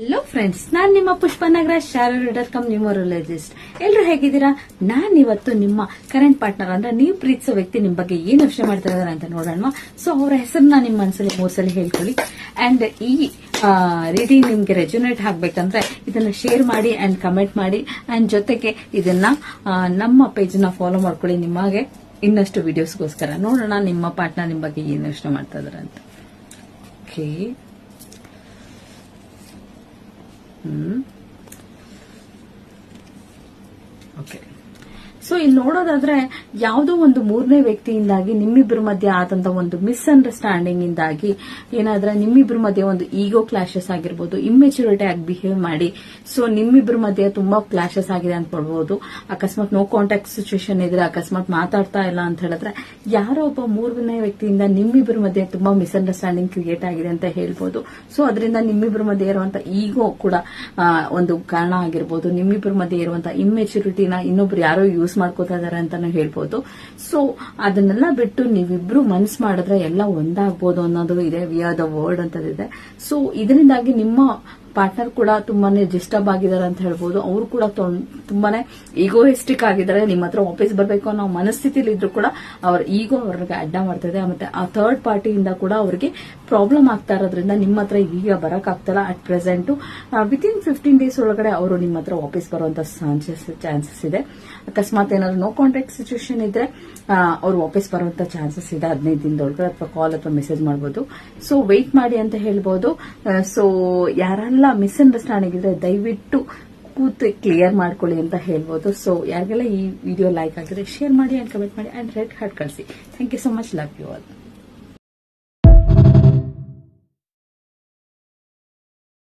Hello friends ನಾನ್ ನಿಮ್ಮ ಪುಷ್ಪನಗರ dot com numerologist ಎಲ್ರು ಹೇಗಿದ್ದೀರಾ? ನಾನ್ ಇವತ್ತು ನಿಮ್ಮ ಕರೆಂಟ್ ಪಾರ್ಟ್ನರ್ ಅಂದ್ರೆ ನೀವು ಪ್ರೀತಿಸೋ ವ್ಯಕ್ತಿ ನಿಮ್ಮ ಬಗ್ಗೆ ಏನ್ ಯೋಚನೆ ಮಾಡ್ತಾ ಇದಾರೆ ಅಂತ ನೋಡೋಣ. ಸೊ ಅವರ ಹೆಸರನ್ನ ನಿಮ್ಮ ಮನಸ್ಸಲ್ಲಿ ಮೂರ್ ಸಲ ಹೇಳ್ಕೊಳ್ಳಿ. ಅಂಡ್ ಈ ರೀಡಿಂಗ್ ನಿಮ್ಗೆ ರೆಜುನೇಟ್ ಆಗ್ಬೇಕಂದ್ರೆ ಇದನ್ನ ಶೇರ್ ಮಾಡಿ ಅಂಡ್ ಕಮೆಂಟ್ ಮಾಡಿ. ಅಂಡ್ ಜೊತೆಗೆ ಇದನ್ನ ನಮ್ಮ ಪೇಜ್ನ ಫಾಲೋ ಮಾಡ್ಕೊಳ್ಳಿ ನಿಮಗೆ ಇನ್ನಷ್ಟು ವಿಡಿಯೋಸ್ಗೋಸ್ಕರ ನೋಡೋಣ ನಿಮ್ಮ ಪಾರ್ಟ್ನರ್ ನಿಮ್ಮ ಬಗ್ಗೆ ಏನ್ ಯೋಚನೆ ಮಾಡ್ತಾ ಇದಾರೆ ಅಂತ. ಓಕೆ ಹ್ಮ್ ಓಕೆ ಸೊ ಇಲ್ಲಿ ನೋಡೋದಾದ್ರೆ ಯಾವುದೋ ಒಂದು ಮೂರನೇ ವ್ಯಕ್ತಿಯಿಂದಾಗಿ ನಿಮ್ಮಿಬ್ಬರ ಮಧ್ಯೆ ಆದಂತ ಒಂದು ಮಿಸ್ಅಂಡರ್ಸ್ಟ್ಯಾಂಡಿಂಗ್ ಇಂದಾಗಿ ಏನಾದ್ರೆ ನಿಮ್ಮಿಬ್ಬರ ಮಧ್ಯೆ ಒಂದು ಈಗೋ ಕ್ಲಾಶಸ್ ಆಗಿರ್ಬೋದು ಇಮ್ಮೆಚುರಿಟಿ ಆಗಿ ಬಿಹೇವ್ ಮಾಡಿ. ಸೊ ನಿಮ್ಮಿಬ್ಬರ ಮಧ್ಯೆ ತುಂಬಾ ಕ್ಲಾಶಸ್ ಆಗಿದೆ ಅಂತ ಹೇಳ್ಬೋದು ಅಕಸ್ಮಾತ್ ನೋ ಕಾಂಟ್ಯಾಕ್ಟ್ ಸಿಚುವೇಶನ್ ಇದ್ರೆ ಅಕಸ್ಮಾತ್ ಮಾತಾಡ್ತಾ ಇಲ್ಲ ಅಂತ ಹೇಳಿದ್ರೆ ಯಾರೋ ಒಬ್ಬ ಮೂರನೇ ವ್ಯಕ್ತಿಯಿಂದ ನಿಮ್ಮಿಬ್ಬರ ಮಧ್ಯೆ ತುಂಬಾ ಮಿಸ್ಅಂಡರ್ಸ್ಟ್ಯಾಂಡಿಂಗ್ ಕ್ರಿಯೇಟ್ ಆಗಿದೆ ಅಂತ ಹೇಳ್ಬೋದು. ಸೊ ಅದರಿಂದ ನಿಮ್ಮಿಬ್ಬರ ಮಧ್ಯೆ ಇರುವಂತಹ ಈಗೋ ಕೂಡ ಒಂದು ಕಾರಣ ಆಗಿರ್ಬೋದು. ನಿಮ್ಮಿಬ್ಬರ ಮಧ್ಯೆ ಇರುವಂತಹ ಇಮ್ಮೆಚುರಿಟಿನ ಇನ್ನೊಬ್ರು ಯಾರೋ ಯೂಸ್ ಮಾಡ್ಕೋತಾ ಇದಾರೆ ಅಂತಾನು ಹೇಳ್ಬೋದು. ಸೊ ಅದನ್ನೆಲ್ಲ ಬಿಟ್ಟು ನೀವಿಬ್ರು ಮನ್ಸ್ ಮಾಡಿದ್ರೆ ಎಲ್ಲ ಒಂದಾಗ್ಬೋದು ಅನ್ನೋದು ಇದೆ. ವಿ ಆರ್ ದ ವರ್ಡ್ ಅಂತದಿದೆ. ಸೊ ಇದರಿಂದಾಗಿ ನಿಮ್ಮ ಪಾರ್ಟ್ನರ್ ಕೂಡ ತುಂಬಾನೇ ಡಿಸ್ಟರ್ಬ್ ಆಗಿದ್ದಾರೆ ಅಂತ ಹೇಳ್ಬೋದು. ಅವರು ಕೂಡ ತುಂಬಾನೇ ಈಗೋಹಿಸ್ಟಿಕ್ ಆಗಿದ್ದಾರೆ. ನಿಮ್ಮ ಹತ್ರ ವಾಪಸ್ ಬರಬೇಕು ಅನ್ನೋ ಮನಸ್ಥಿತಿಲಿ ಇದ್ರು ಕೂಡ ಅವ್ರ ಈಗೋ ಅವ್ರಿಗೆ ಅಡ್ಡ ಮಾಡ್ತಿದೆ. ಮತ್ತೆ ಆ ಥರ್ಡ್ ಪಾರ್ಟಿಯಿಂದ ಕೂಡ ಅವರಿಗೆ ಪ್ರಾಬ್ಲಮ್ ಆಗ್ತಾ ಇರೋದ್ರಿಂದ ನಿಮ್ಮ ಹತ್ರ ಈಗ ಬರಕ್ at present within fifteen days ಒಳಗಡೆ ಅವರು ನಿಮ್ಮ ಹತ್ರ ವಾಪಸ್ ಬರುವಂತ ಚಾನ್ಸಸ್ ಇದೆ. ಅಕಸ್ಮಾತ್ ಏನಾದ್ರು ನೋ ಕಾಂಟ್ಯಾಕ್ಟ್ ಸಿಚುವೇಶನ್ ಇದ್ರೆ ಅವ್ರು ವಾಪಸ್ ಬರುವಂತ ಚಾನ್ಸಸ್ ಇದೆ. ಹದಿನೈದು ದಿನದೊಳಗಡೆ ಅಥವಾ ಕಾಲ್ ಅಥವಾ ಮೆಸೇಜ್ ಮಾಡಬಹುದು ಸೊ ವೆಯ್ಟ್ ಮಾಡಿ ಅಂತ ಹೇಳ್ಬೋದು. ಸೊ ಯಾರೆಲ್ಲ ಮಿಸ್ಅಂಡರ್ಸ್ಟ್ಯಾಂಡಿಂಗ್ ಇದ್ರೆ ದಯವಿಟ್ಟು ಕೂತು ಕ್ಲಿಯರ್ ಮಾಡ್ಕೊಳ್ಳಿ ಅಂತ ಹೇಳ್ಬೋದು. ಸೊ ಯಾರಿಗೆಲ್ಲ ಈ ವಿಡಿಯೋ ಲೈಕ್ ಆಗಿದ್ರೆ ಶೇರ್ ಮಾಡಿ ಅಂಡ್ ಕಮೆಂಟ್ ಮಾಡಿ ಅಂಡ್ ರೆಡ್ ಹಾರ್ಟ್ ಕಳಿಸಿ. Thank you so much love you all